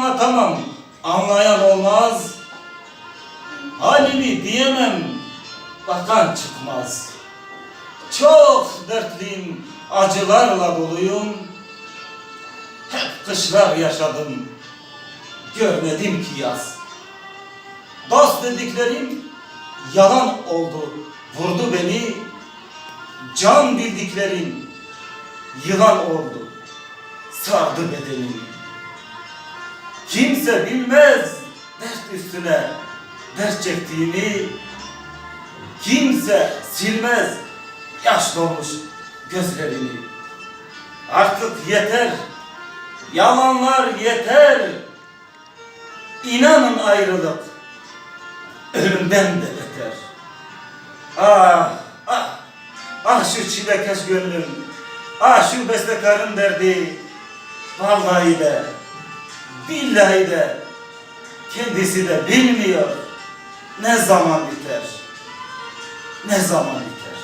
Anlatamam, anlayan olmaz. Halimi diyemem, bakan çıkmaz. Çok dertliyim, acılarla doluyum. Hep kışlar yaşadım, görmedim ki yaz. Dost dediklerim yalan oldu, vurdu beni. Can bildiklerim yılan oldu, sardı bedenimi. Kimse bilmez dert üstüne dert çektiğimi. Kimse silmez yaş dolmuş gözlerimi. Artık yeter, yalanlar yeter. İnanın ayrılık ölümden de beter. Ah, ah, ah şu çilekeş gönlüm, ah şu bestekarın derdi. Vallahi de, billahi de, kendisi de bilmiyor ne zaman biter, ne zaman biter.